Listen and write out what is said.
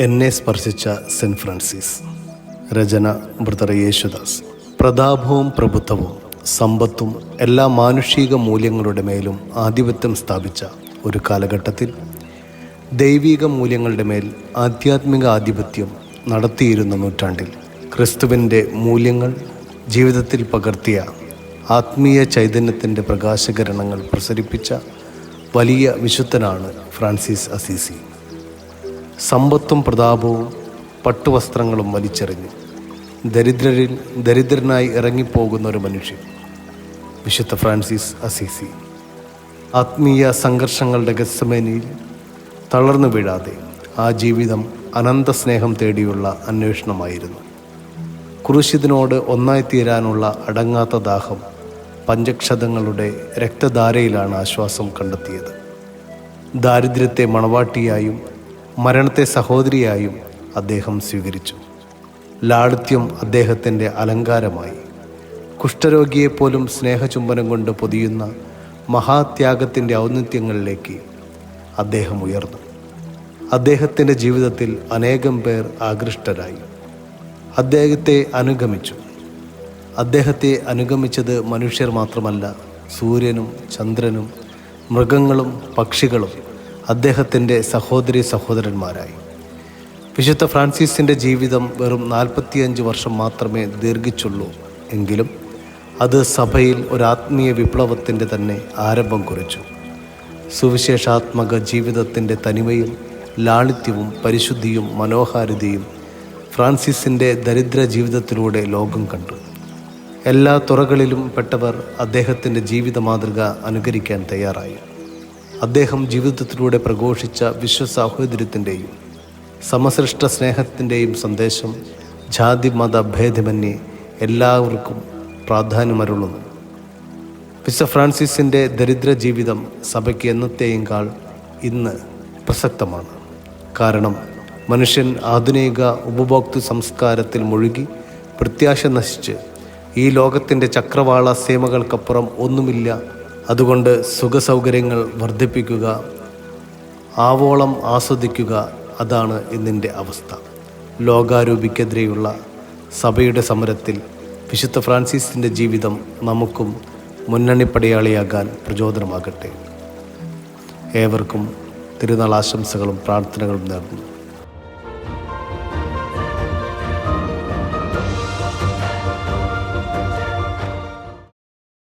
എന്നെ സ്പർശിച്ച saint Francis രചന ബ്രദർ യേശുദാസ് പ്രതാപവും പ്രഭുത്വവും സമ്പത്തും എല്ലാ മാനുഷിക മൂല്യങ്ങളുടെ മേലും ആധിപത്യം സ്ഥാപിച്ച ഒരു കാലഘട്ടത്തിൽ ദൈവിക മൂല്യങ്ങളുടെ മേൽ ആധ്യാത്മിക ആധിപത്യം നടത്തിയിരുന്ന നൂറ്റാണ്ടിൽ ക്രിസ്തുവിന്റെ മൂല്യങ്ങൾ ജീവിതത്തിൽ പകർത്തിയ ആത്മീയ ചൈതന്യത്തിന്റെ പ്രകാശകിരണങ്ങൾ പ്രസരിപ്പിച്ച വലിയ വിശുദ്ധനാണ് ഫ്രാൻസിസ് അസീസി. സമ്പത്തും പ്രതാപവും പട്ടുവസ്ത്രങ്ങളും വലിച്ചെറിഞ്ഞു ദരിദ്രരിൽ ദരിദ്രനായി ഇറങ്ങിപ്പോകുന്ന ഒരു മനുഷ്യൻ. വിശുദ്ധ ഫ്രാൻസിസ് അസീസി ആത്മീയ സംഘർഷങ്ങളുടെ ഗസമേനയിൽ തളർന്നു വീഴാതെ ആ ജീവിതം അനന്ത സ്നേഹം തേടിയുള്ള അന്വേഷണമായിരുന്നു. കുരിശിതിനോട് ഒന്നായി തീരാനുള്ള അടങ്ങാത്ത ദാഹം പഞ്ചക്ഷതങ്ങളുടെ രക്തധാരയിലാണ് ആശ്വാസം കണ്ടെത്തിയത്. ദാരിദ്ര്യത്തെ മണവാട്ടിയായും മരണത്തെ സഹോദരിയായും അദ്ദേഹം സ്വീകരിച്ചു. ലാളിത്യം അദ്ദേഹത്തിന്റെ അലങ്കാരമായി. കുഷ്ഠരോഗിയെപ്പോലും സ്നേഹചുംബനം കൊണ്ട് പൊതിയുന്ന മഹാത്യാഗത്തിന്റെ ഔന്നിത്യങ്ങളിലേക്ക് അദ്ദേഹം ഉയർന്നു. അദ്ദേഹത്തിന്റെ ജീവിതത്തിൽ അനേകം പേർ ആകൃഷ്ടരായി. അദ്ദേഹത്തെ അനുഗമിച്ചു. അദ്ദേഹത്തെ അനുഗമിച്ചത് മനുഷ്യർ മാത്രമല്ല സൂര്യനും ചന്ദ്രനും മൃഗങ്ങളും പക്ഷികളും. അദ്ദേഹത്തിന്റെ സഹോദരി സഹോദരന്മാരായി. വിശുദ്ധ ഫ്രാൻസിസിന്റെ ജീവിതം വെറും നാൽപ്പത്തിയഞ്ച് വർഷം മാത്രമേ ദീർഘിച്ചുള്ളൂ എങ്കിലും അത് സഭയിൽ ഒരു ആത്മീയ വിപ്ലവത്തിന്റെ തന്നെ ആരംഭം കുറിച്ചു. സുവിശേഷാത്മക ജീവിതത്തിന്റെ തനിമയും ലാളിത്യവും പരിശുദ്ധിയും മനോഹാരിതയും ഫ്രാൻസിസിന്റെ ദരിദ്ര ജീവിതത്തിലൂടെ ലോകം കണ്ടു. എല്ലാ തുറകളിലും പെട്ടവർ അദ്ദേഹത്തിന്റെ ജീവിത മാതൃക അനുകരിക്കാൻ തയ്യാറായി. അദ്ദേഹം ജീവിതത്തിലൂടെ പ്രഘോഷിച്ച വിശ്വസാഹോദര്യത്തിന്റെയും സമസൃഷ്ട സ്നേഹത്തിന്റെയും സന്ദേശം ജാതി മത ഭേദമന്യേ എല്ലാവർക്കും പ്രാധാന്യമരുളുന്നു. വിശ ഫ്രാൻസിസിന്റെ ദരിദ്ര ജീവിതം സഭയ്ക്ക് എന്നത്തെയേക്കാൾ ഇന്ന് പ്രസക്തമാണ്. കാരണം മനുഷ്യൻ ആധുനിക ഉപഭോക്തൃ സംസ്കാരത്തിൽ മുഴുകി പ്രത്യാശ നശിച്ച് ഈ ലോകത്തിന്റെ ചക്രവാള സീമകൾക്കപ്പുറം ഒന്നുമില്ല അതുകൊണ്ട് സുഖസൗകര്യങ്ങൾ വർദ്ധിപ്പിക്കുക ആവോളം ആസ്വദിക്കുക അതാണ് ഇന്നിന്റെ അവസ്ഥ. ലോകാരൂപിക്കെതിരെയുള്ള സഭയുടെ സമരത്തിൽ വിശുദ്ധ ഫ്രാൻസിസിന്റെ ജീവിതം നമുക്കും മുന്നണി പടയാളിയാകാൻ പ്രചോദനമാകട്ടെ. ഏവർക്കും തിരുനാൾ ആശംസകളും പ്രാർത്ഥനകളും നേർന്നു.